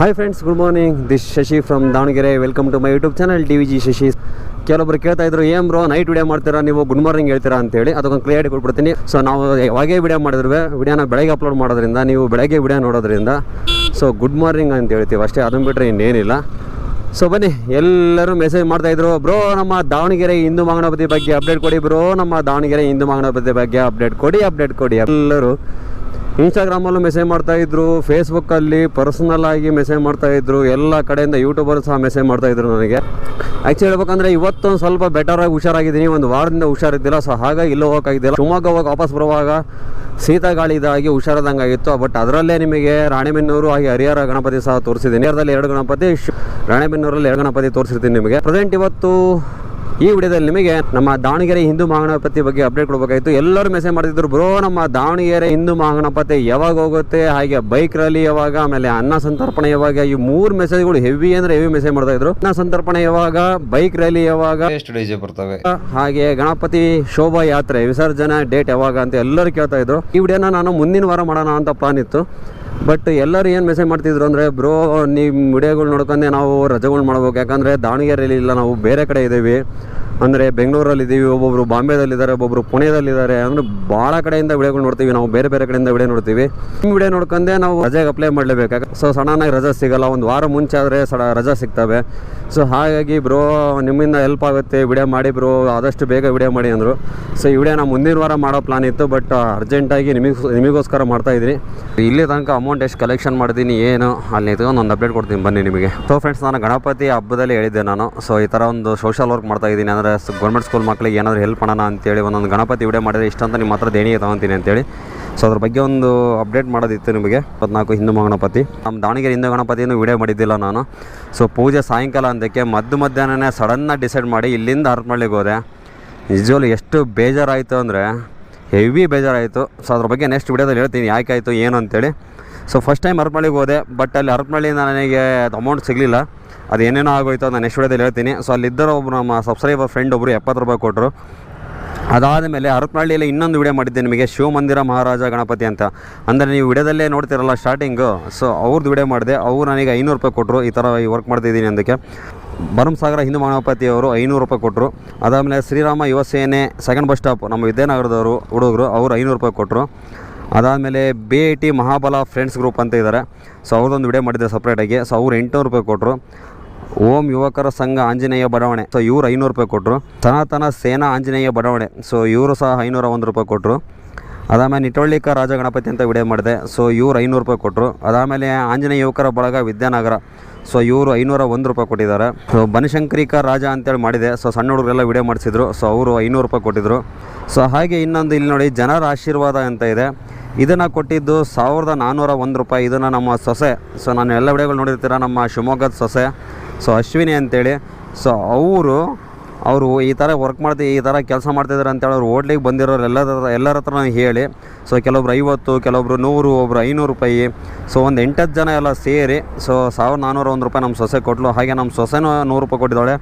Hi friends good morning this Shashi from Davanagere welcome to my YouTube channel D V G Shashi ಕೆಲವೊಬ್ರು ಕೇಳ್ತಾ ಇದ್ರು ಏನ್ bro night video ಮಾಡ್ತೀರಾ? ನೀವು good morning ಹೇಳ್ತೀರಾ? ಅಂತೇಳಿ. ಅದಕ್ಕೊಂದು ಕ್ಲಿಯರಿಟಿ ಕೊಟ್ಬಿಡ್ತೀನಿ. ಸೊ ನಾವು ಯಾವಾಗೇ ವಿಡಿಯೋ ಮಾಡಿದ್ರು ವಿಡಿಯೋನ ಬೆಳಗ್ಗೆ ಅಪ್ಲೋಡ್ ಮಾಡೋದ್ರಿಂದ, ನೀವು ಬೆಳಗ್ಗೆ ವಿಡಿಯೋ ನೋಡೋದ್ರಿಂದ. ಸೊ ಗುಡ್ ಮಾರ್ನಿಂಗ್ ಅಂತ ಹೇಳ್ತೀವಿ ಅಷ್ಟೇ. ಅದನ್ನು ಬಿಟ್ಟರೆ ಇನ್ನೇನಿಲ್ಲ. ಸೊ ಬನ್ನಿ, ಎಲ್ಲರೂ ಮೆಸೇಜ್ ಮಾಡ್ತಾ ಇದ್ರು, ಬ್ರೋ, ನಮ್ಮ ದಾವಣಗೆರೆ ಹಿಂದೂ ಮಹಾಗಣಪತಿ ಬಗ್ಗೆ ಅಪ್ಡೇಟ್ ಕೊಡಿ ಬ್ರೋ. ನಮ್ಮ ದಾವಣಗೆರೆ ಹಿಂದೂ ಮಹಾಗಣಪತಿ ಬಗ್ಗೆ ಅಪ್ಡೇಟ್ ಕೊಡಿ ಅಪ್ಡೇಟ್ ಕೊಡಿ. ಎಲ್ಲರೂ ಇನ್ಸ್ಟಾಗ್ರಾಮಲ್ಲೂ ಮೆಸೇಜ್ ಮಾಡ್ತಾ ಇದ್ರು ಫೇಸ್ಬುಕ್ಕಲ್ಲಿ ಪರ್ಸನಲ್ ಆಗಿ ಮೆಸೇಜ್ ಮಾಡ್ತಾ ಇದ್ರು, ಎಲ್ಲ ಕಡೆಯಿಂದ ಯೂಟ್ಯೂಬರ್ ಸಹ ಮೆಸೇಜ್ ಮಾಡ್ತಾ ಇದ್ರು ನನಗೆ. ಆ್ಯಕ್ಚುಲಿ ಹೇಳ್ಬೇಕಂದ್ರೆ ಇವತ್ತೊಂದು ಸ್ವಲ್ಪ ಬೆಟರ್ ಆಗಿ ಹುಷಾರಾಗಿದ್ದೀನಿ, ಒಂದು ವಾರದಿಂದ ಹುಷಾರಿದ್ದಿಲ್ಲ ಸೊ ಹಾಗಾಗಿ ಇಲ್ಲೂ ಹೋಗೋಕ್ಕಾಗಿದ್ದಿಲ್ಲ ಶಿವಮೊಗ್ಗ ಹೋಗಿ ವಾಪಸ್ ಬರುವಾಗ ಶೀತ ಗಾಳಿದಾಗಿ ಇದಾಗಿ ಹುಷಾರದಂಗೆ ಆಗಿತ್ತು ಬಟ್ ಅದರಲ್ಲೇ ನಿಮಗೆ ರಾಣೆಬೆನ್ನೂರು ಹಾಗೆ ಹರಿಹರ ಗಣಪತಿ ಸಹ ತೋರಿಸಿದ್ದೀನಿ. ಎರಡು ಗಣಪತಿ ರಾಣೆಬೆನ್ನೂರಲ್ಲಿ ಎರಡು ಗಣಪತಿ ತೋರಿಸಿರ್ತೀನಿ ನಿಮಗೆ. ಪ್ರೆಸೆಂಟ್ ಇವತ್ತು ಈ ವಿಡಿಯೋದಲ್ಲಿ ನಿಮಗೆ ನಮ್ಮ ದಾವಣಗೆರೆ ಹಿಂದೂ ಮಹಾಗಣಪತಿ ಬಗ್ಗೆ ಅಪ್ಡೇಟ್ ಕೊಡಬೇಕಾಗಿತ್ತು. ಎಲ್ಲರೂ ಮೆಸೇಜ್ ಮಾಡ್ತಿದ್ರು ಬ್ರೋ ನಮ್ಮ ದಾವಣಗೆರೆ ಹಿಂದೂ ಮಹಾಗಣಪತಿ ಯಾವಾಗ ಹೋಗುತ್ತೆ ಹಾಗೆ ಬೈಕ್ ರ್ಯಾಲಿ ಯಾವಾಗ ಆಮೇಲೆ ಅನ್ನ ಸಂತರ್ಪಣೆ ಯಾವಾಗ? ಈ ಮೂರು ಮೆಸೇಜ್ಗಳು ಹೆವಿ ಅಂದ್ರೆ ಹೆವಿ ಮೆಸೇಜ್ ಮಾಡ್ತಾ ಇದ್ರು. ಅನ್ನ ಸಂತರ್ಪಣೆ ಯಾವಾಗ ಬೈಕ್ ರ್ಯಾಲಿ ಯಾವಾಗ ಎಷ್ಟು ಡಿಜೆ ಬರ್ತವೆ. ಹಾಗೆ ಗಣಪತಿ ಶೋಭಾ ಯಾತ್ರೆ ವಿಸರ್ಜನೆ ಡೇಟ್ ಯಾವಾಗ ಅಂತ ಎಲ್ಲರೂ ಕೇಳ್ತಾ ಇದ್ರು. ಈ ವಿಡಿಯೋನ ನಾನು ಮುಂದಿನ ವಾರ ಮಾಡೋಣ ಅಂತ ಪ್ಲಾನ್ ಇತ್ತು. ಬಟ್ ಎಲ್ಲರೂ ಏನು ಮೆಸೇಜ್ ಮಾಡ್ತಿದ್ರು ಅಂದರೆ ಬ್ರೋ ನಿಮ್ಮ ವಿಡಿಯೋಗಳು ನೋಡ್ಕೊಂಡೆ ನಾವು ರಜೆಗಳು ಮಾಡ್ಬೇಕು. ಯಾಕಂದರೆ ದಾವಣಗೆರೆಯಲ್ಲಿ ಇಲ್ಲ, ನಾವು ಬೇರೆ ಕಡೆ ಇದ್ದೀವಿ. ಅಂದರೆ ಬೆಂಗಳೂರಲ್ಲಿ ಇದ್ದೀವಿ ಒಬ್ಬೊಬ್ರು ಬಾಂಬೆದಲ್ಲಿದ್ದಾರೆ ಒಬ್ಬೊಬ್ಬರು ಪುಣೆದಲ್ಲಿದ್ದಾರೆ. ಅಂದರೆ ಭಾಳ ಕಡೆಯಿಂದ ವಿಡಿಯೋಗಳು ನೋಡ್ತೀವಿ. ನಾವು ಬೇರೆ ಬೇರೆ ಕಡೆಯಿಂದ ವಿಡಿಯೋ ನೋಡ್ತೀವಿ. ನಿಮ್ಮ ವಿಡಿಯೋ ನೋಡ್ಕೊಂಡೆ ನಾವು ರಜೆಗೆ ಅಪ್ಲೈ ಮಾಡಲೇಬೇಕು. ಸೊ ಸಡನ್ನಾಗಿ ರಜೆ ಸಿಗಲ್ಲ. ಒಂದು ವಾರ ಮುಂಚೆ ಆದರೆ ಸಡ ರಜಾ ಸಿಗ್ತವೆ. ಸೊ ಹಾಗಾಗಿ ಬ್ರೋ ನಿಮ್ಮಿಂದ ಹೆಲ್ಪ್ ಆಗುತ್ತೆ. ವಿಡಿಯೋ ಮಾಡಿ ಬ್ರೋ ಆದಷ್ಟು ಬೇಗ ವಿಡಿಯೋ ಮಾಡಿ ಅಂದರು. ಸೊ ಈ ವಿಡಿಯೋ ನಾವು ಮುಂದಿನ ವಾರ ಮಾಡೋ ಪ್ಲಾನ್ ಇತ್ತು ಬಟ್ ಅರ್ಜೆಂಟಾಗಿ ನಿಮಗೆ, ನಿಮಗೋಸ್ಕರ ಮಾಡ್ತಾ ಇದ್ದೀನಿ ಇಲ್ಲಿ ತನಕ ಅಮೌಂಟ್ ಎಷ್ಟು ಕಲೆಕ್ಷನ್ ಮಾಡ್ತೀನಿ ಏನು, ಅಲ್ಲಿ ನಿಂತ್ಕೊಂಡು ಒಂದು ಅಪ್ಡೇಟ್ ಕೊಡ್ತೀನಿ. ಬನ್ನಿ ನಿಮಗೆ. ಸೊ ಫ್ರೆಂಡ್ಸ್ ನಾನು ಗಣಪತಿ ಹಬ್ಬದಲ್ಲಿ ಹೇಳಿದ್ದೆ ನಾನು. ಸೊ ಈ ಥರ ಒಂದು ಸೋಷಲ್ ವರ್ಕ್ ಮಾಡ್ತಾ ಇದ್ದೀನಿ. ಅಂದರೆ ಗೌರ್ಮೆಂಟ್ ಸ್ಕೂಲ್ ಮಕ್ಕಳಿಗೆ ಏನಾದರೂ ಹೆಲ್ಪ್ ಮಾಡೋಣ ಅಂತೇಳಿ ಒಂದೊಂದು ಗಣಪತಿ ವಿಡಿಯೋ ಮಾಡಿದ್ರೆ ಇಷ್ಟ ಅಂತ ನಿಮ್ಮ ಹತ್ರ ದೇಣಿಗೆ ತೊಗೊತೀನಿ ಅಂತೇಳಿ. ಸೊ ಅದ್ರ ಬಗ್ಗೆ ಒಂದು ಅಪ್ಡೇಟ್ ಮಾಡೋದಿತ್ತು ನಿಮಗೆ, ಇಪ್ಪತ್ನಾಲ್ಕು ಹಿಂದೂ ಗಣಪತಿ ನಮ್ಮ ದಾವಣಗೆರೆ ಹಿಂದೂ ಗಣಪತಿಯನ್ನು ವಿಡಿಯೋ ಮಾಡಿದ್ದಿಲ್ಲ ನಾನು. ಸೊ ಪೂಜೆ ಸಾಯಂಕಾಲ ಅಂದಕ್ಕೆ ಮದ್ದು ಮಧ್ಯಾಹ್ನನೇ ಸಡನ್ನಾಗಿ ಡಿಸೈಡ್ ಮಾಡಿ ಇಲ್ಲಿಂದ ಹರಪಳ್ಳಿಗೆ ಹೋದೆ. ನಿಜವಾಗ್ಲೂ ಎಷ್ಟು ಬೇಜಾರಾಯಿತು ಅಂದರೆ ಹೆವಿ ಬೇಜಾರಾಯಿತು. ಸೊ ಅದ್ರ ಬಗ್ಗೆ ನೆಕ್ಸ್ಟ್ ವಿಡಿಯೋದಲ್ಲಿ ಹೇಳ್ತೀನಿ ಯಾಕೆ ಆಯಿತು ಏನು ಅಂತೇಳಿ. ಸೊ ಫಸ್ಟ್ ಟೈಮ್ ಹರಪಳ್ಳಿಗೆ ಹೋದೆ ಬಟ್ ಅಲ್ಲಿ ಅರ್ಪಳ್ಳಿಯಿಂದ ನನಗೆ ಅಮೌಂಟ್ ಸಿಗಲಿಲ್ಲ. ಅದು ಆಗೋಯ್ತು ನಾನು ನೆಕ್ಸ್ಟ್ ವಿಡಿಯೋದಲ್ಲಿ ಹೇಳ್ತೀನಿ. ಸೊ ಅಲ್ಲಿದ್ದರೂ ಒಬ್ಬರು ನಮ್ಮ ಸಬ್ಸ್ಕ್ರೈಬರ್ ಫ್ರೆಂಡ್ ಒಬ್ಬರು ಎಪ್ಪತ್ತು ರೂಪಾಯಿ ಕೊಟ್ಟರು ಅದಾದ ಮೇಲೆ ಹರಪನಹಳ್ಳಿಯಲ್ಲಿ ಇನ್ನೊಂದು ವಿಡಿಯೋ ಮಾಡಿದ್ದೆ ನಿಮಗೆ, ಶಿವಮಂದಿರ ಮಹಾರಾಜ ಗಣಪತಿ ಅಂತ. ಅಂದರೆ ನೀವು ವಿಡಿಯೋದಲ್ಲೇ ನೋಡ್ತಿರಲ್ಲ ಸ್ಟಾರ್ಟಿಂಗು ಸೊ ಅವ್ರದ್ದು ವಿಡಿಯೋ ಮಾಡಿದೆ. ಅವ್ರು ನನಗೆ ಐನೂರು ರೂಪಾಯಿ ಕೊಟ್ಟರು ಈ ಥರ ಈ ವರ್ಕ್ ಮಾಡ್ತಿದ್ದೀನಿ ಅದಕ್ಕೆ. ಭರಮಸಾಗರ ಹಿಂದೂ ಗಣಪತಿ ಅವರು ಐನೂರು ರೂಪಾಯಿ ಕೊಟ್ಟರು ಅದಾದಮೇಲೆ ಶ್ರೀರಾಮ ಯುವ ಸೇನೆ ಸೆಕೆಂಡ್ ಬಸ್ ಸ್ಟಾಪ್ ನಮ್ಮ ವಿದ್ಯಾನಗರದವರು, ಹುಡುಗರು ಅವರು ಐನೂರು ರೂಪಾಯಿ ಕೊಟ್ಟರು ಅದಾದಮೇಲೆ B I T Mahabala friends group ಅಂತ ಇದ್ದಾರೆ ಸೊ ಅವ್ರದ್ದೊಂದು ವಿಡಿಯೋ ಮಾಡಿದ್ದಾರೆ ಸಪ್ರೇಟಾಗಿ ಸೊ ಅವ್ರು ಎಂಟುನೂರು ರೂಪಾಯಿ ಕೊಟ್ಟರು ಓಂ ಯುವಕರ ಸಂಘ ಆಂಜನೇಯ ಬಡಾವಣೆ. ಸೊ ಇವರು ಐನೂರು ರೂಪಾಯಿ ಕೊಟ್ಟರು ಸನಾತನ ಸೇನಾ ಆಂಜನೇಯ ಬಡಾವಣೆ. ಸೊ ಇವರು ಸಹ ಐನೂರ ಒಂದು ರೂಪಾಯಿ ಕೊಟ್ಟರು ಅದಾದಮೇಲೆ ರಾಜ ಗಣಪತಿ ಅಂತ ವಿಡಿಯೋ ಮಾಡಿದೆ. ಸೊ ಇವರು ಐನೂರು ರೂಪಾಯಿ ಕೊಟ್ಟರು ಅದಾದಮೇಲೆ ಆಂಜನೇಯ ಯುವಕರ ಬಳಗ ವಿದ್ಯಾನಗರ. ಸೊ ಇವರು ಐನೂರ ಒಂದು ರೂಪಾಯಿ ಕೊಟ್ಟಿದ್ದಾರೆ. ಸೊ ಬನಶಂಕರಿಕ ರಾಜ ಅಂತೇಳಿ ಮಾಡಿದೆ. ಸೊ ಸಣ್ಣ ಹುಡುಗರೆಲ್ಲ ವಿಡಿಯೋ ಮಾಡಿಸಿದ್ರು. ಸೊ ಅವರು ಐನೂರು ರೂಪಾಯಿ ಕೊಟ್ಟಿದ್ರು. ಸೊ ಹಾಗೆ ಇನ್ನೊಂದು ಇಲ್ಲಿ ನೋಡಿ, ಜನರ ಆಶೀರ್ವಾದ ಅಂತ ಇದೆ. ಇದನ್ನು ಕೊಟ್ಟಿದ್ದು ಸಾವಿರದ ನಾನ್ನೂರ ಒಂದು ರೂಪಾಯಿ. ಇದನ್ನು ನಮ್ಮ ಸೊಸೆ. ಸೊ ನಾನು ಎಲ್ಲ ವಿಡಿಯೋಗಳು ನೋಡಿರ್ತೀರ? ನಮ್ಮ ಶಿವಮೊಗ್ಗದ ಸೊಸೆ. ಸೊ ಅಶ್ವಿನಿ ಅಂತೇಳಿ. ಸೊ ಅವರು ಅವರು ಈ ಥರ ವರ್ಕ್ ಮಾಡ್ತಿ, ಈ ಥರ ಕೆಲಸ ಮಾಡ್ತಿದ್ದಾರೆ ಅಂತೇಳಿ ಅವ್ರು ಓಡ್ಲಿಕ್ಕೆ ಬಂದಿರೋರು ಎಲ್ಲರ ಎಲ್ಲರ ಹತ್ರ ಹೇಳಿ. ಸೊ ಕೆಲವೊಬ್ರು ಐವತ್ತು, ಕೆಲವೊಬ್ರು ನೂರು, ಒಬ್ರು ಐನೂರು ರೂಪಾಯಿ. ಸೊ ಒಂದು ಎಂಟತ್ತು ಜನ ಎಲ್ಲ ಸೇರಿ, ಸೊ ಸಾವಿರದ ನಾನ್ನೂರ ಒಂದು ರೂಪಾಯಿ ನಮ್ಮ ಸೊಸೆ ಕೊಟ್ಟಲು ಹಾಗೆ ನಮ್ಮ ಸೊಸೆನೂ ನೂರು ರೂಪಾಯಿ ಕೊಟ್ಟಿದ್ದಾಳೆ.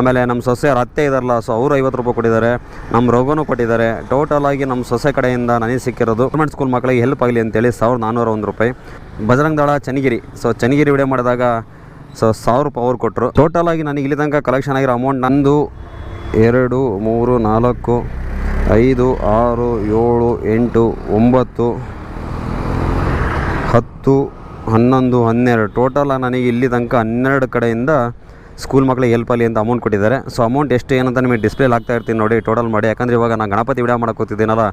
ಆಮೇಲೆ ನಮ್ಮ ಸೊಸೆ ಅತ್ತೆ ಇದಾರಲ್ಲ, ಸೊ ಅವರು ಐವತ್ತು ರೂಪಾಯಿ ಕೊಟ್ಟಿದ್ದಾರೆ. ನಮ್ಮ ರೋಗನೂ ಕೊಟ್ಟಿದ್ದಾರೆ. ಟೋಟಲ್ ಆಗಿ ನಮ್ಮ ಸೊಸೆ ಕಡೆಯಿಂದ ನನಗೆ ಸಿಕ್ಕಿರೋದು ಗೌರ್ಮೆಂಟ್ ಸ್ಕೂಲ್ ಮಕ್ಕಳಿಗೆ ಹೆಲ್ಪ್ ಆಗಲಿ ಅಂತೇಳಿ ಸಾವಿರದ ನಾನ್ನೂರ ಒಂದು ರೂಪಾಯಿ. ಬಜರಂಗದಳ ಚನ್ನಗಿರಿ. ಸೊ ಚನ್ನಗಿರಿ ವಿಡಿಯೋ ಮಾಡಿದಾಗ ಸೊ ಸಾವಿರ ರೂಪಾಯಿ ಅವ್ರು ಕೊಟ್ಟರು. ಟೋಟಲ್ ಆಗಿ ನನಗೆ ಇಲ್ಲಿ ತನಕ ಕಲೆಕ್ಷನ್ ಆಗಿರೋ ಅಮೌಂಟ್ ನಂದು ಎರಡು, ಮೂರು, ನಾಲ್ಕು, ಐದು, ಆರು, ಏಳು, ಎಂಟು, ಒಂಬತ್ತು, ಹತ್ತು, ಹನ್ನೊಂದು, ಹನ್ನೆರಡು. ಟೋಟಲ್ ನನಗೆ ಇಲ್ಲಿ ತನಕ ಹನ್ನೆರಡು ಕಡೆಯಿಂದ ಸ್ಕೂಲ್ ಮಕ್ಕಳಿಗೆ ಹೆಲ್ಪ್ ಅಲ್ಲಿ ಅಂತ ಅಮೌಂಟ್ ಕೊಟ್ಟಿದ್ದಾರೆ. ಸೊ ಅಮೌಂಟ್ ಎಷ್ಟು, ಏನಂತ ನಿಮಗೆ ಡಿಸ್ಪ್ಲೇ ಆಗ್ತಾ ಇರ್ತೀನಿ ನೋಡಿ ಟೋಟಲ್ ಮಾಡಿ. ಯಾಕಂದರೆ ಇವಾಗ ನಾನು ಗಣಪತಿ ವಿಡಿಯೋ ಮಾಡಕ್ಕೆ ಕೂತಿದ್ದೀನಲ್ಲ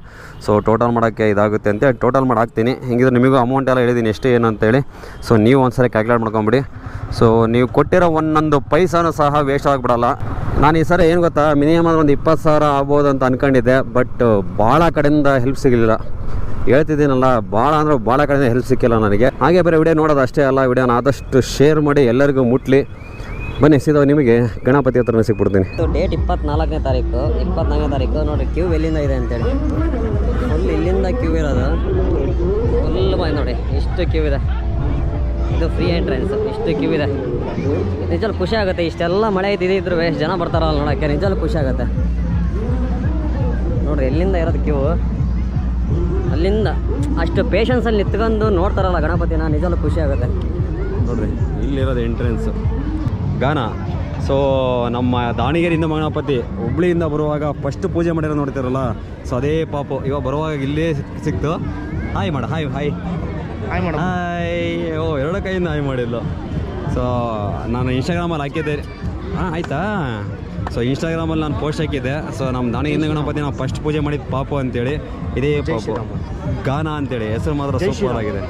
ಸೊ ಟೋಟಲ್ ಮಾಡೋಕ್ಕೆ ಇದಾಗುತ್ತೆ ಅಂತ ಟೋಟಲ್ ಮಾಡಿ ಹಾಕ್ತೀನಿ. ಹಿಂಗಿದ್ರೆ ನಿಮಗೂ ಅಮೌಂಟ್ ಎಲ್ಲ ಹೇಳಿದ್ದೀನಿ, ಎಷ್ಟು, ಏನು ಅಂತೇಳಿ ಸೊ ನೀವು ಒಂದ್ಸರಿ ಕ್ಯಾಲ್ಕುಲೇಟ್ ಮಾಡ್ಕೊಂಬಿಡಿ. ಸೊ ನೀವು ಕೊಟ್ಟಿರೋ ಒಂದೊಂದು ಪೈಸಾನು ಸಹ ವೇಸ್ಟ್ ಆಗಿಬಿಡಲ್ಲ. ನಾನು ಈ ಸರಿ ಏನು ಗೊತ್ತಾ ಮಿನಿಮಮ್ ಒಂದು ಇಪ್ಪತ್ತು ಸಾವಿರ ಆಗ್ಬೋದು ಅಂತ ಅಂದ್ಕೊಂಡಿದ್ದೆ ಬಟ್ ಭಾಳ ಕಡೆಯಿಂದ ಹೆಲ್ಪ್ ಸಿಗಲಿಲ್ಲ. ಹೇಳ್ತಿದ್ದೀನಲ್ಲ ಭಾಳ ಅಂದ್ರೆ ಭಾಳ ಕಡೆಯಿಂದ ಹೆಲ್ಪ್ ಸಿಕ್ಕಿಲ್ಲ ನನಗೆ. ಹಾಗೆ ಬೇರೆ ವಿಡಿಯೋ ನೋಡೋದು ಅಷ್ಟೇ ಅಲ್ಲ ವಿಡಿಯೋನ ಆದಷ್ಟು ಶೇರ್ ಮಾಡಿ ಎಲ್ಲರಿಗೂ ಮುಟ್ಲಿ. ಬನ್ನಿ ಸೀದಾ ನಿಮಗೆ ಗಣಪತಿ ಹತ್ರ ಸಿಕ್ಬಿಡ್ತೀನಿ. ಡೇಟ್ ಇಪ್ಪತ್ನಾಲ್ಕನೇ ತಾರೀಕು. ಇಪ್ಪತ್ನಾಲ್ಕನೇ ತಾರೀಕು ನೋಡಿ ಕ್ಯೂ ಎಲ್ಲಿಂದ ಇದೆ ಅಂತೇಳಿ. ಫುಲ್ ಇಲ್ಲಿಂದ ಕ್ಯೂ ಇರೋದು. ಫುಲ್ ಬಾಯ್ ನೋಡಿ ಇಷ್ಟು ಕ್ಯೂ ಇದೆ. ಇದು ಫ್ರೀ ಎಂಟ್ರೆನ್ಸ್ ಇಷ್ಟು ಕ್ಯೂ ಇದೆ. ನಿಜಲ್ಲಿ ಖುಷಿ ಆಗುತ್ತೆ ಇಷ್ಟೆಲ್ಲ ಮಳೆ ಇದ್ದಿದ್ರು ಎಷ್ಟು ಜನ ಬರ್ತಾರಲ್ಲ ನೋಡೋಕ್ಕೆ ನಿಜಲ್ಲಿ ಖುಷಿ ಆಗುತ್ತೆ. ನೋಡ್ರಿ ಎಲ್ಲಿಂದ ಇರೋದು ಕ್ಯೂ ಅಲ್ಲಿಂದ ಅಷ್ಟು ಪೇಷನ್ಸಲ್ಲಿ ನಿಂತ್ಕೊಂಡು ನೋಡ್ತಾರಲ್ಲ ಗಣಪತಿನ ನಿಜಲ್ಲೂ ಖುಷಿ ಆಗುತ್ತೆ. ನೋಡ್ರಿ ಇಲ್ಲಿರೋದು ಎಂಟ್ರೆನ್ಸ್ ಗಾನ. ಸೊ ನಮ್ಮ ದಾವಣಗೆರೆಯಿಂದ ಗಣಪತಿ ಹುಬ್ಳಿಯಿಂದ ಬರುವಾಗ ಫಸ್ಟ್ ಪೂಜೆ ಮಾಡಿರೋ ನೋಡ್ತಿರಲ್ಲ? ಸೊ ಅದೇ ಪಾಪು ಇವಾಗ ಬರುವಾಗ ಇಲ್ಲೇ ಸಿಕ್ತು. ಹಾಯ್ ಮಾಡ ಹಾಯ್ ಹಾಯ್ ಹಾಯ್ ಮಾಡ. ಹಾಯ್ ಓ ಎರಡು ಕೈಯಿಂದ ಹಾಯ್ ಮಾಡಿಲ್ಲ ಸೊ ನಾನು ಇನ್ಸ್ಟಾಗ್ರಾಮಲ್ಲಿ ಹಾಕಿದ್ದೆ. ಹಾಂ ಆಯಿತಾ? ಸೊ ಇನ್ಸ್ಟಾಗ್ರಾಮಲ್ಲಿ ನಾನು ಪೋಸ್ಟ್ ಹಾಕಿದ್ದೆ. ಸೊ ನಮ್ಮ ದಾವಣಗೆರೆ ಗಣಪತಿ ನಾವು ಫಸ್ಟ್ ಪೂಜೆ ಮಾಡಿದ್ದು ಪಾಪು ಅಂತೇಳಿ ಇದೇ ಪಾಪು. ಗಾನ ಅಂತೇಳಿ ಹೆಸರು ಮಾತ್ರ ಸೂಪರ್ ಆಗಿದೆ.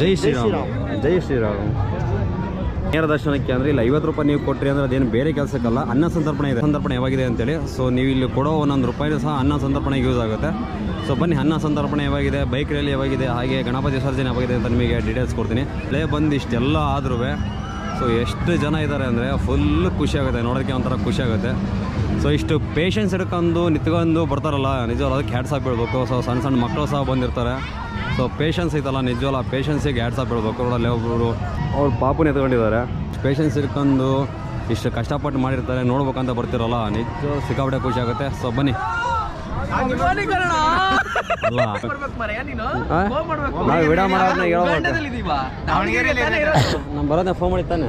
ಜೈ ಶ್ರೀರಾಮ್. ಜೈ ಶ್ರೀರಾಮ್. ನೇರ ದರ್ಶನಕ್ಕೆ ಅಂದ್ರೆ ಇಲ್ಲಿ, ಐವತ್ತು ರೂಪಾಯಿ ನೀವು ಕೊಟ್ಟರಿ ಅಂದ್ರೆ ಅದೇನು ಬೇರೆ ಕೆಲಸಕ್ಕಲ್ಲ, ಅನ್ನ ಸಂತರ್ಪಣೆ ಇದೆ, ಸಂತರ್ಪಣೆ ಯಾವಾಗಿದೆ ಅಂತೇಳಿ. ಸೊ ನೀವು ಇಲ್ಲಿ ಕೊಡೋ ಒಂದೊಂದು ರೂಪಾಯಿನೂ ಸಹ ಅನ್ನ ಸಂತರ್ಪಣೆಗೆ ಯೂಸ್ ಆಗುತ್ತೆ. ಸೊ ಬನ್ನಿ, ಅನ್ನ ಸಂತರ್ಪಣೆ ಯಾವಾಗಿದೆ ಬೈಕ್ ರ್ಯಾಲಿ ಯಾವಾಗಿದೆ, ಹಾಗೆ ಗಣಪತಿ ವಿಸರ್ಜನೆ ಯಾವಾಗಿದೆ ಅಂತ ನಿಮಗೆ ಡೀಟೇಲ್ಸ್ ಕೊಡ್ತೀನಿ. ಪ್ಲೇ ಬಂದು ಇಷ್ಟೆಲ್ಲ ಆದ್ರೂ ಸೊ ಎಷ್ಟು ಜನ ಇದ್ದಾರೆ ಅಂದರೆ ಫುಲ್ ಖುಷಿ ಆಗುತ್ತೆ ನೋಡೋಕ್ಕೆ ಒಂಥರ ಖುಷಿ ಆಗುತ್ತೆ. ಸೊ ಇಷ್ಟು ಪೇಷನ್ಸ್ ಹಿಡ್ಕೊಂಡು ನಿಂತ್ಕೊಂಡು ಬರ್ತಾರಲ್ಲ ನಿಜವಾಗ ಅದಕ್ಕೆ ಹ್ಯಾಡ್ಸ್ ಹಾಕ್ಬಿಡ್ಬೇಕು. ಸೊ ಸಣ್ಣ ಸಣ್ಣ ಮಕ್ಕಳು ಸಹ ಬಂದಿರ್ತಾರೆ. ಸೊ ಪೇಷನ್ಸ್ ಐತಲ್ಲ ನಿಜವಲ್ಲ ಪೇಷನ್ಸಿಗೆ ಎರಡು ಸಾವಿರ ಬೀಳ್ಬೇಕು ರೋಡಲ್ಲಿ ಒಬ್ಬರು ಅವ್ರು ಪಾಪುನ ಎತ್ಕೊಂಡಿದ್ದಾರೆ. ಪೇಷನ್ಸ್ ಇಟ್ಕೊಂಡು ಇಷ್ಟು ಕಷ್ಟಪಟ್ಟು ಮಾಡಿರ್ತಾರೆ ನೋಡ್ಬೇಕಂತ ಬರ್ತಿರಲ್ಲ. ನಿಜ ಸಿಕ್ಕಾಪಟ್ಟೆ ಖುಷಿ ಆಗುತ್ತೆ. ಸೊ ಬನ್ನಿ. ಅಲ್ಲ. ಆ? ನಾವು ವಿಡಿಯೋ ಮಾಡೋದನ್ನ ಹೇಳ್ಬೇಕು ನಾನು ಬರೋದೇ ಫೋನ್ ತಾನೆ.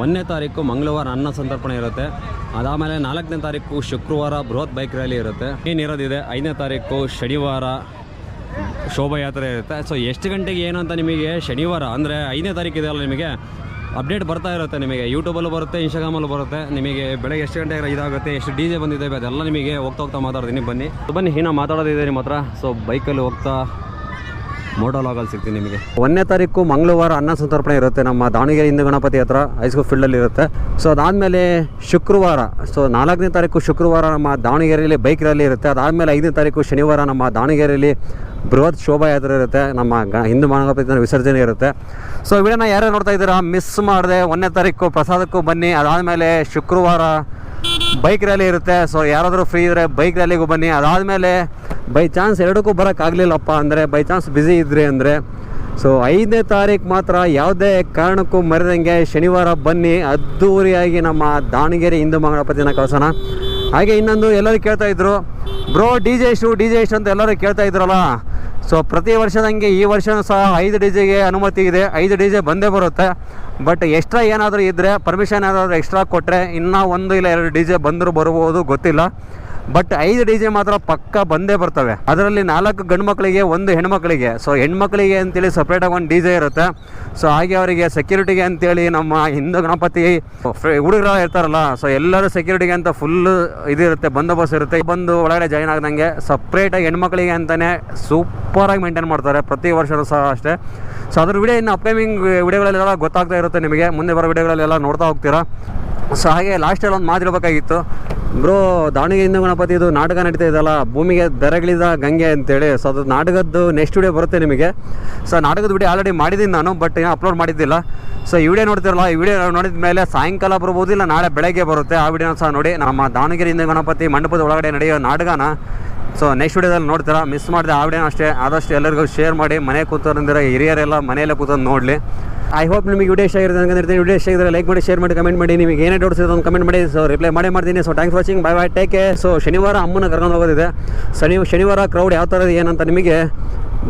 ಒಂದನೇ ತಾರೀಕು ಮಂಗಳವಾರ ಅನ್ನ ಸಂತರ್ಪಣೆ ಇರುತ್ತೆ. ಅದಾದಮೇಲೆ ನಾಲ್ಕನೇ ತಾರೀಕು ಶುಕ್ರವಾರ ಬೃಹತ್ ಬೈಕ್ ರ್ಯಾಲಿ ಇರುತ್ತೆ. ಏನಿರೋದಿದೆ ಐದನೇ ತಾರೀಕು ಶನಿವಾರ ಶೋಭಾಯಾತ್ರೆ. ಇರುತ್ತೆ ಸೊ ಎಷ್ಟು ಗಂಟೆಗೆ ಏನು ಅಂತ ನಿಮಗೆ ಶನಿವಾರ, ಅಂದರೆ ಐದನೇ ತಾರೀಕು ಇದೆಯಲ್ಲ ನಿಮಗೆ? ಅಪ್ಡೇಟ್ ಬರ್ತಾ ಇರುತ್ತೆ ನಿಮಗೆ. ಯೂಟ್ಯೂಬಲ್ಲೂ ಬರುತ್ತೆ, ಇನ್ಸ್ಟಾಗ್ರಾಮಲ್ಲೂ ಬರುತ್ತೆ. ನಿಮಗೆ ಬೆಳಗ್ಗೆ ಎಷ್ಟು ಗಂಟೆಗೆ ಇದಾಗುತ್ತೆ ಎಷ್ಟು ಡಿ ಜೆ ಬಂದಿದೆ ಅದೆಲ್ಲ ನಿಮಗೆ ಹೋಗ್ತಾ ಹೋಗ್ತಾ ಮಾತಾಡ್ತೀನಿ. ಬನ್ನಿ. ಬನ್ನಿ ಹೀನ ಮಾತಾಡೋದಿದೆ ನಿಮ್ಮ ಹತ್ರ. ಸೊ ಬೈಕಲ್ಲಿ ಹೋಗ್ತಾ ಮೋಟೋಲಾಗಲ್ಲಿ ಸಿಗ್ತೀನಿ ನಿಮಗೆ. ಒಂದನೇ ತಾರೀಕು ಮಂಗಳವಾರ ಅನ್ನ ಸಂತರ್ಪಣೆ ಇರುತ್ತೆ ನಮ್ಮ ದಾವಣಗೆರೆ ಹಿಂದೂ ಗಣಪತಿ ಹತ್ರ ಹೈಸ್ಕೂಲ್ ಫೀಲ್ಡಲ್ಲಿ ಇರುತ್ತೆ. ಸೊ ಅದಾದಮೇಲೆ ಶುಕ್ರವಾರ ಸೊ ನಾಲ್ಕನೇ ತಾರೀಕು ಶುಕ್ರವಾರ ನಮ್ಮ ದಾವಣಗೆರೆಯಲ್ಲಿ ಬೈಕ್ ರ್ಯಾಲಿ ಇರುತ್ತೆ. ಅದಾದಮೇಲೆ ಐದನೇ ತಾರೀಕು ಶನಿವಾರ ನಮ್ಮ ದಾವಣಗೆರೆಯಲ್ಲಿ ಬೃಹತ್ ಶೋಭಾಯಾತ್ರೆ ಇರುತ್ತೆ. ನಮ್ಮ ಹಿಂದೂ ಗಣಪತಿ ವಿಸರ್ಜನೆ ಇರುತ್ತೆ. ಸೊ ವಿಡಿಯೋನ ಯಾರೇ ನೋಡ್ತಾ ಇದ್ದೀರಾ ಮಿಸ್ ಮಾಡಿದೆ. ಒಂದನೇ ತಾರೀಕು ಪ್ರಸಾದಕ್ಕೂ ಬನ್ನಿ. ಅದಾದಮೇಲೆ ಶುಕ್ರವಾರ ಬೈಕ್ ರ್ಯಾಲಿ ಇರುತ್ತೆ. ಸೊ ಯಾರಾದರೂ ಫ್ರೀ ಇದ್ದರೆ ಬೈಕ್ ರ್ಯಾಲಿಗೂ ಬನ್ನಿ. ಅದಾದಮೇಲೆ ಬೈ ಚಾನ್ಸ್ ಎರಡಕ್ಕೂ ಬರೋಕ್ಕಾಗಲಿಲ್ಲಪ್ಪ ಅಂದರೆ ಬೈ ಚಾನ್ಸ್ ಬ್ಯುಸಿ ಇದ್ರಿ ಅಂದರೆ ಸೊ ಐದನೇ ತಾರೀಕು ಮಾತ್ರ ಯಾವುದೇ ಕಾರಣಕ್ಕೂ ಮರೆದಂಗೆ ಶನಿವಾರ ಬನ್ನಿ. ಅದ್ಧೂರಿಯಾಗಿ ನಮ್ಮ ದಾವಣಗೆರೆ ಹಿಂದೂ ಮಹಾಗಣಪತಿನ ಕಳ್ಸೋಣ. ಹಾಗೆ ಇನ್ನೊಂದು ಎಲ್ಲರೂ ಕೇಳ್ತಾ ಇದ್ರು. ಬ್ರೋ, ಡಿ ಜೆ ಎಷ್ಟು ಡಿ ಜೆ ಎಷ್ಟು ಅಂತ ಎಲ್ಲರೂ ಕೇಳ್ತಾ ಇದ್ರಲ್ಲ? ಸೊ ಪ್ರತಿ ವರ್ಷದಂಗೆ ಈ ವರ್ಷವೂ ಸಹ ಐದು ಡಿ ಜೆಗೆ ಅನುಮತಿ ಇದೆ. ಐದು ಡಿ ಜೆ ಬಂದೇ ಬರುತ್ತೆ. ಬಟ್ ಎಕ್ಸ್ಟ್ರಾ ಏನಾದರೂ ಇದ್ದರೆ ಪರ್ಮಿಷನ್ ಏನಾದರೂ ಎಕ್ಸ್ಟ್ರಾ ಕೊಟ್ಟರೆ ಇನ್ನೂ ಒಂದು ಇಲ್ಲ ಎರಡು ಡಿ ಜೆ ಬಂದರೂ ಬರ್ಬೋದು ಗೊತ್ತಿಲ್ಲ. ಬಟ್ ಐದು ಡಿ ಜೆ ಮಾತ್ರ ಪಕ್ಕ ಬಂದೇ ಬರ್ತವೆ. ಅದರಲ್ಲಿ ನಾಲ್ಕು ಗಂಡು ಮಕ್ಕಳಿಗೆ ಒಂದು ಹೆಣ್ಮಕ್ಳಿಗೆ. ಸೊ ಹೆಣ್ಮಕ್ಳಿಗೆ ಅಂತೇಳಿ ಸಪ್ರೇಟಾಗಿ ಒಂದು ಡಿ ಜೆ ಇರುತ್ತೆ. ಸೊ ಹಾಗೆ ಅವರಿಗೆ ಸೆಕ್ಯೂರಿಟಿಗೆ ಅಂತೇಳಿ ನಮ್ಮ ಹಿಂದೂ ಗಣಪತಿ ಹುಡುಗರ ಇರ್ತಾರಲ್ಲ ಸೊ ಎಲ್ಲರೂ ಸೆಕ್ಯೂರಿಟಿಗೆ ಅಂತ ಫುಲ್ ಇದಿರುತ್ತೆ ಬಂದೋಬಸ್ತ್ ಇರುತ್ತೆ. ಬಂದು ಒಳಗಡೆ ಜಾಯ್ನ್ ಆಗ್ದಂಗೆ ಸಪ್ರೇಟಾಗಿ ಹೆಣ್ಮಕ್ಳಿಗೆ ಅಂತಲೇ ಸೂಪರಾಗಿ ಮೇಂಟೈನ್ ಮಾಡ್ತಾರೆ, ಪ್ರತಿ ವರ್ಷವೂ ಸಹ ಅಷ್ಟೇ. ಸೊ ಅದ್ರ ವಿಡಿಯೋ ಇನ್ನು ಅಪ್ಕಮಿಂಗ್ ವಿಡಿಯೋಗಳಲ್ಲೆಲ್ಲ ಗೊತ್ತಾಗ್ತಾ ಇರುತ್ತೆ ನಿಮಗೆ. ಮುಂದೆ ಬರೋ ವಿಡಿಯೋಗಳಲ್ಲೆಲ್ಲ ನೋಡ್ತಾ ಹೋಗ್ತೀರಾ. ಸೊ ಹಾಗೆ ಲಾಸ್ಟಲ್ಲಿ ಒಂದು ಮಾತಿರ್ಬೇಕಾಗಿತ್ತು ಬ್ರೋ ದಾವಣಗೆರೆಯಿಂದ ಗಣಪತಿ, ಇದು ನಾಟಕ ನಡೀತಾ ಇದೆಯಲ್ಲ, ಭೂಮಿಗೆ ದರಗಳಿದ ಗಂಗೆ ಅಂತೇಳಿ. ಸೊ ಅದು ನಾಟಕದ್ದು ನೆಕ್ಸ್ಟ್ ವಿಡಿಯೋ ಬರುತ್ತೆ ನಿಮಗೆ. ಸೊ ನಾಟಕದ ವಿಡಿಯೋ ಆಲ್ರೆಡಿ ಮಾಡಿದ್ದೀನಿ ನಾನು ಬಟ್ ಏನು ಅಪ್ಲೋಡ್ ಮಾಡಿದ್ದಿಲ್ಲ. ಸೊ ಈ ವಿಡಿಯೋ ನೋಡ್ತಿರಲ್ಲ, ಈ ವಿಡಿಯೋ ನೋಡಿದ ಮೇಲೆ ಸಾಯಂಕಾಲ ಬರ್ಬೋದು, ಇಲ್ಲ ನಾಳೆ ಬೆಳಗ್ಗೆ ಬರುತ್ತೆ. ಆ ವಿಡಿಯೋನ ಸಹ ನೋಡಿ. ನಮ್ಮ ದಾವಣಗೆರೆಯಿಂದ ಗಣಪತಿ ಮಂಟಪದ ಒಳಗಡೆ ನಡೆಯೋ ನಾಟಕನ ಸೊ ನೆಕ್ಸ್ಟ್ ವಿಡಿಯೋದಲ್ಲಿ ನೋಡ್ತೀರಾ. ಮಿಸ್ ಮಾಡಿದೆ ಆ ವಿಡಿಯೋನ ಅಷ್ಟೇ. ಆದಷ್ಟು ಎಲ್ಲರಿಗೂ ಶೇರ್ ಮಾಡಿ, ಮನೆ ಕೂತೋರಂದಿರ ಹಿರಿಯರೆಲ್ಲ ಮನೆಯಲ್ಲೇ ಕೂತಂದು ನೋಡಲಿ. ಐ ಹೋಪ್ ನಿಮಗೆ ವಿಡಿಯೋ ಇಷ್ಟ ಆಗಿರುತ್ತೆ ಅಂತ ವಿಡಿಯೋ ಇಷ್ಟ ಲೈಕ್ ಮಾಡಿ ಶೇರ್ ಮಾಡಿ ಕಮೆಂಟ್ ಮಾಡಿ. ನಿಮಗೆ ಏನೇ ಡೌಟ್ಸ್ ಇರೋದು ಒಂದು ಕಮೆಂಟ್ ಮಾಡಿ. ಸೊ ರಿಪ್ಲೈ ಮಾಡೇ, ಮಾಡ್ತೀನಿ. So thanks watching bye bye take care so ಶನಿವಾರ ಅಮ್ಮನ ಕರ್ಕೊಂಡು ಹೋಗೋದಿದೆ. ಶನಿ, ಶನಿವಾರ ಕ್ರೌಡ್ ಯಾವ ಥರ ಏನಂತ ನಿಮಗೆ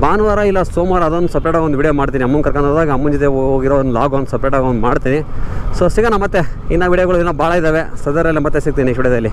ಭಾನುವಾರ ಇಲ್ಲ ಸೋಮವಾರ ಅದೊಂದು ಸಪ್ರೇಟಾಗಿ ಒಂದು ವಿಡಿಯೋ ಮಾಡ್ತೀನಿ. ಅಮ್ಮನ ಕರ್ಕೊಂಡು ಹೋದಾಗ ಅಮ್ಮನ ಜೊತೆ ಹೋಗಿರೋ ಒಂದು ಲಾಗ್ ಒಂದು ಸಪ್ರೇಟಾಗಿ ಒಂದು ಮಾಡ್ತೀನಿ. ಸೊ ಸಿಗೋಣ ಮತ್ತೆ. ಇನ್ನು ವಿಡಿಯೋಗಳು ಇನ್ನೂ ಭಾಳ ಇದ್ದಾವೆ ಸದರಲ್ಲಿ ಮತ್ತೆ ಸಿಗ್ತೀನಿ ನೆಕ್ಸ್ಟ್ ವಿಡಿಯೋದಲ್ಲಿ.